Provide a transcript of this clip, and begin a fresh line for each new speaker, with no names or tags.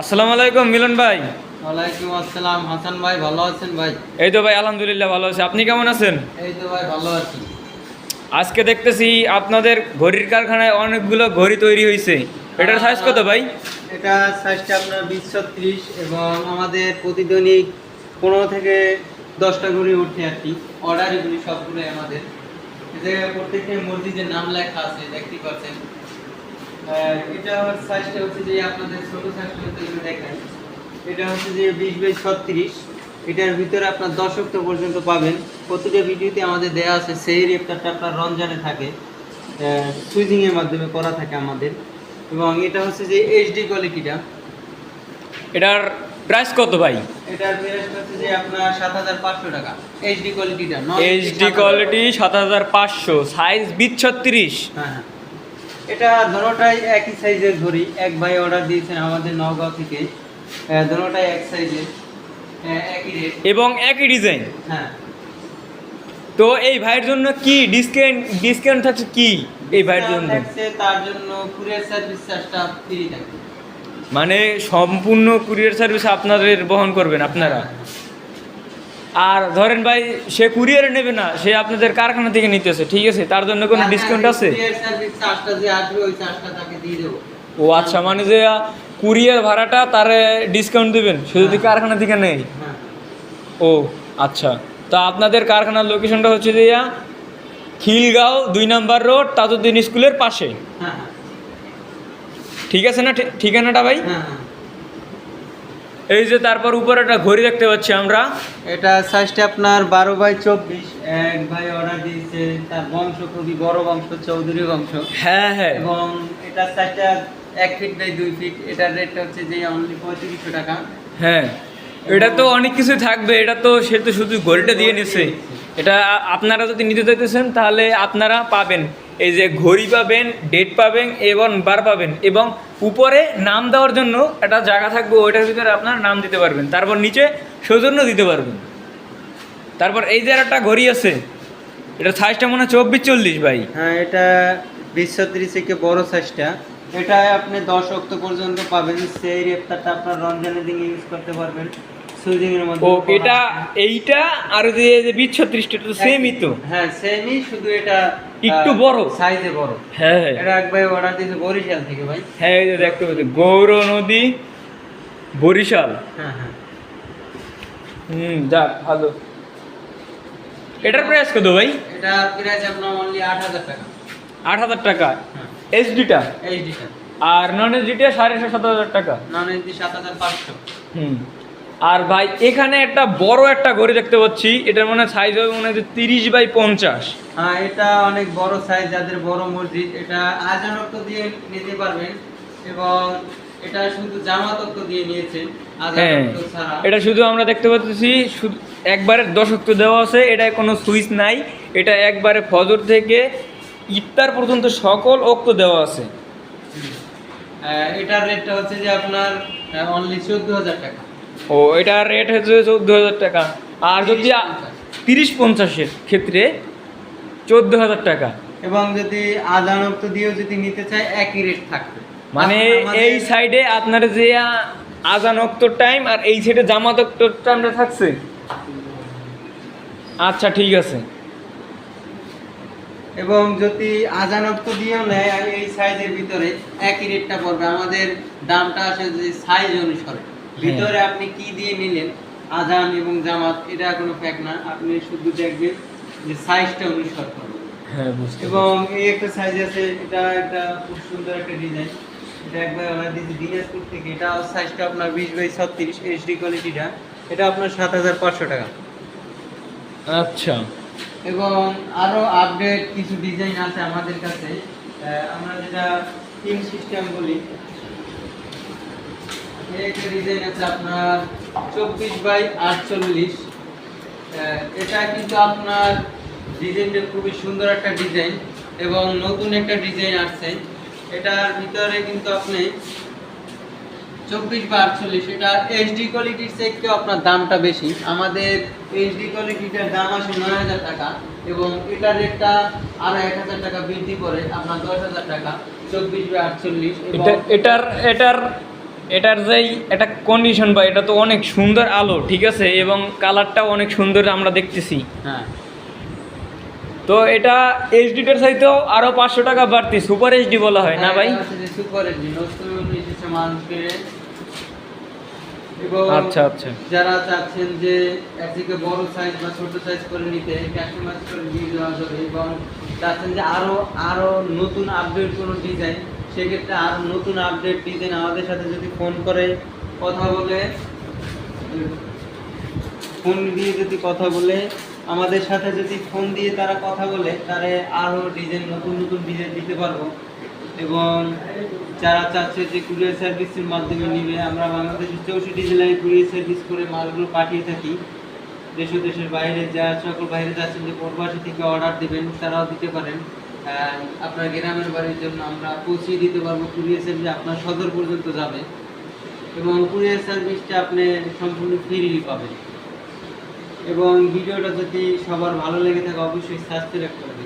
আসসালামু আলাইকুম মিলন ভাই।
ওয়ালাইকুম আসসালাম হাসান ভাই ভালো আছেন ভাই?
এই তো ভাই আলহামদুলিল্লাহ ভালো আছি। আপনি কেমন আছেন?
এই তো ভাই ভালো আছি।
আজকে দেখতেছি আপনাদের ঘড়ির কারখানায় অনেকগুলো ঘড়ি তৈরি হয়েছে এটার সাইজ কত ভাই?
এটা সাইজটা আপনার বিশ ছত্রিশ এবং আমাদের প্রতিদিনই পনেরো থেকে দশটা ঘড়ি উঠে আর কি। অর্ডারগুলি সবগুলোই আমাদের। এতে প্রত্যেকটি মসজিদের নাম লেখা আছে দেখতে পাচ্ছেন। এটা সাইজটা হচ্ছে যে আপনাদের ছোট সাইজটা দেখাই এটা হচ্ছে যে বিশ বাই ছত্রিশ। এটার ভিতরে আপনার দশ অক্টোবর পর্যন্ত পাবেন। প্রতিটা ভিডিওতে আমাদের দেয়া আছে সেই রেপটারটা আপনার রমজানে থাকে সুইজিং এর মাধ্যমে করা থাকে আমাদের। এবং এটা হচ্ছে যে এইচডি কোয়ালিটিটা
এটার প্রাইস কত ভাই?
এটার প্রাইস হচ্ছে যে আপনার সাত হাজার পাঁচশো টাকা। এইচডি কোয়ালিটিটা
এইচডি কোয়ালিটি সাত হাজার পাঁচশো সাইজ বিশ ছত্রিশ।
হ্যাঁ হ্যাঁ। এটা দোনোটাই একই সাইজের ঘড়ি। এক ভাই অর্ডার দিয়েছেন আমাদের নওগাঁও থেকে। দোনোটাই এক সাইজের। একই রেট
এবং একই ডিজাইন
হ্যাঁ।
তো এই ভাইয়ের জন্য কি ডিসকাউন্ট ডিসকাউন্ট থাকছে কি এই ভাইয়ের জন্য?
তার জন্য কুরিয়ার সার্ভিস চার্জটা ফ্রি থাকবে।
মানে সম্পূর্ণ কুরিয়ার সার্ভিস আপনাদের বহন করবেন আপনারা? আর ধরেন ভাই সে কুরিয়ারে নেবে না সে আপনাদের কারখানা থেকে নিতেছে ঠিক আছে? তার জন্য কোনো ডিসকাউন্ট আছে?
কুরিয়ার সার্ভিস চার্জটা যে আসবে ওই চার্জটা তাকে দিয়ে দেবো।
ও আচ্ছা মানে যে কুরিয়ার ভাড়াটা তারে ডিসকাউন্ট দেবেন সে যদি
হ্যাঁ।
কারখানা থেকে নেয়?
হ্যাঁ।
ও আচ্ছা তা আপনাদের কারখানার লোকেশনটা হচ্ছে যে খিলগাঁও দুই নাম্বার রোড তাজউদ্দিন স্কুলের পাশে।
হ্যাঁ হ্যাঁ।
ঠিক আছে না ঠিকানাটা ভাই?
হ্যাঁ হ্যাঁ।
এই যে তারপর উপরে একটা ঘড়ি দেখতে পাচ্ছি আমরা।
এটা সাইজটা আপনার বারো বাই চব্বিশ। এক ভাই অর্ডার দিয়েছে তার বংশ খুবই বড় বংশ চৌধুরী বংশ।
হ্যাঁ হ্যাঁ।
এবং এটার সাইজটা এক ফিট বাই দুই ফিট এটার রেটটা হচ্ছে যে অনলি পঁয়ত্রিশশো টাকা।
হ্যাঁ। এটা তো অনেক কিছু থাকবে। এটা তো সে তো শুধু ঘড়িটা দিয়ে নিছে। এটা আপনারা যদি নিতে চাইতেছেন তাহলে আপনারা পাবেন। এই যে ঘড়ি পাবেন ডেট পাবেন এবং বার পাবেন এবং উপরে নাম দেওয়ার জন্য একটা জায়গা থাকবে ওইটার ভিতরে আপনার নাম দিতে পারবেন। তারপর নিচে সৌজন্য দিতে পারবেন। তারপর এই যে একটা ঘড়ি আছে এটা সাইজটা মনে হয় চব্বিশ চল্লিশ ভাই।
হ্যাঁ এটা বিশ ছত্রিশ থেকে বড় সাইজটা এটা আপনি দশ অক্ট পর্যন্ত পাবেন। সেই রেপটারটা আপনার রমজানের দিন ইউজ করতে পারবেন।
ও এটা এইটা আর যে বিশ ছত্রিশটা তো সেমই তো।
হ্যাঁ সেমই শুধু এটা
একটু বড়।
সাইজে বড়।
হ্যাঁ। হ্যাঁ
এটা এক ভাই অর্ডার দিয়েছে বরিশাল থেকে ভাই।
হ্যাঁ এই যে দেখতে পাচ্ছি গৌর নদী বরিশাল।
হ্যাঁ হ্যাঁ।
হুম যাক ভালো। এটার প্রাইস কত ভাই?
এটা প্রাইস আপনার অনলি আট হাজার টাকা।
আট হাজার টাকা।
হ্যাঁ।
এইচডিটা
এইচডিটা
আর নন এইচডিটা সাড়ে সাত হাজার টাকা।
নন এইচডি সাত হাজার পাঁচশো।
হুম। আর ভাই এখানে একটা বড় একটা ঘড়ি দেখতে পাচ্ছি। এটার মনে সাইজ হবে মনে হচ্ছে তিরিশ বাই পঞ্চাশ।
হ্যাঁ এটা অনেক বড় সাইজ যাদের বড় মসজিদ এটা আজানক্ত দিয়ে নিতে পারবেন। এবং এটা শুধু জামাতক্ত দিয়ে নিয়েছেন
হ্যাঁ এটা শুধু আমরা দেখতে পাচ্ছি শুধু একবারে দশক্ত দেওয়া আছে এটা কোনো সুইচ নাই। এটা একবারে ফজর থেকে ইফতার পর্যন্ত সকল অক্ত দেওয়া আছে।
এটার রেটটা হচ্ছে যে আপনার অনলি চোদ্দ হাজার টাকা।
ও এটার রেট হচ্ছে চোদ্দ হাজার টাকা। আর যদি তিরিশ পঞ্চাশের ক্ষেত্রে চোদ্দ হাজার টাকা।
এবং যদি আজানক্ত দিয়েও যদি নিতে চায় একই রেট থাকবে।
মানে এই সাইডে আপনার যে আজান অক্তর টাইম আর এই সাইডে জামাত অক্তর টাইমটা থাকছে? আচ্ছা ঠিক আছে।
এবং যদি আজানক্ত দিয়েও নেয় এই সাইজের ভিতরে একই রেটটা পড়বে। আমাদের দামটা আসে যে সাইজ অনুসারে। ভিতরে আপনি কি দিয়ে নিলেন? আজান এবং জামাত এটা কোনো ফ্যাক না। আপনি শুধু দেখবেন যে সাইজটা অনুসার করবে
হ্যাঁ বুঝতে
এবং এই একটা সাইজ আছে এটা একটা খুব সুন্দর একটা ডিজাইন এটা একবার অর্ডার দিয়েছি দিনাজপুর থেকে। এটা সাইজটা আপনার বিশ বাই ছত্রিশ এইচডি কোয়ালিটিটা এটা আপনার সাত হাজার পাঁচশো টাকা।
আচ্ছা।
এবং আরও আপডেট কিছু ডিজাইন আছে আমাদের কাছে। আমরা যেটা টিম সিস্টেম বলি একটা ডিজাইন আছে কোয়ালিটির থেকেও আপনার দামটা বেশি। আমাদের এইচডি কোয়ালিটিটার দাম আসে নয় হাজার টাকা এবং এটার রেটটা আরও এক হাজার টাকা বৃদ্ধি করে আপনার দশ হাজার টাকা, চব্বিশ বা আটচল্লিশ
এটা এটার এটার এটার যেই একটা কন্ডিশন বা এটা তো অনেক সুন্দর আলো ঠিক আছে? এবং কালারটাও অনেক সুন্দর আমরা দেখতেছি।
হ্যাঁ।
তো এটা এইচডিটার চাইতেও আরও পাঁচশো টাকা বাড়তি সুপার এইচডি বলা হয় না ভাই?
সুপার এবং
আচ্ছা আচ্ছা।
যারা চাচ্ছেন যে এর থেকে বড় সাইজ বা ছোট সাইজ করে নিতে কাস্টমাইজ করে দিয়ে দেওয়া যাবে এবং চাচ্ছেন যে আরও আরও নতুন আপডেট কোনো ডিজাইন সেক্ষেত্রে আর নতুন আপডেট ডিজাইন আমাদের সাথে যদি ফোন করে, কথা বলে ফোন দিয়ে যদি কথা বলে, আমাদের সাথে যদি ফোন দিয়ে তারা কথা বলে, তাহলে আরও ডিজাইন নতুন নতুন ডিজাইন দিতে পারব। এবং যারা চাচ্ছে যে কুরিয়ার সার্ভিসের মাধ্যমে নিবে, আমরা বাংলাদেশের চৌষট্টি জেলায় কুরিয়ার সার্ভিস করে মালগুলো পাঠিয়ে থাকি। দেশ দেশের বাইরে যা সকল বাইরে যাচ্ছেন যে প্রবাসী থেকে অর্ডার দেবেন, তারাও দিতে পারেন। আপনার গ্রামের বাড়ির জন্য আমরা পৌঁছিয়ে দিতে পারব কুরিয়ার সার্ভিস আপনার সদর পর্যন্ত যাবে। এবং কুরিয়ার সার্ভিসটা আপনি সম্পূর্ণ ফ্রিলি পাবেন। এবং ভিডিওটা যদি সবার ভালো লেগে থাকে, অবশ্যই সাবস্ক্রাইব করে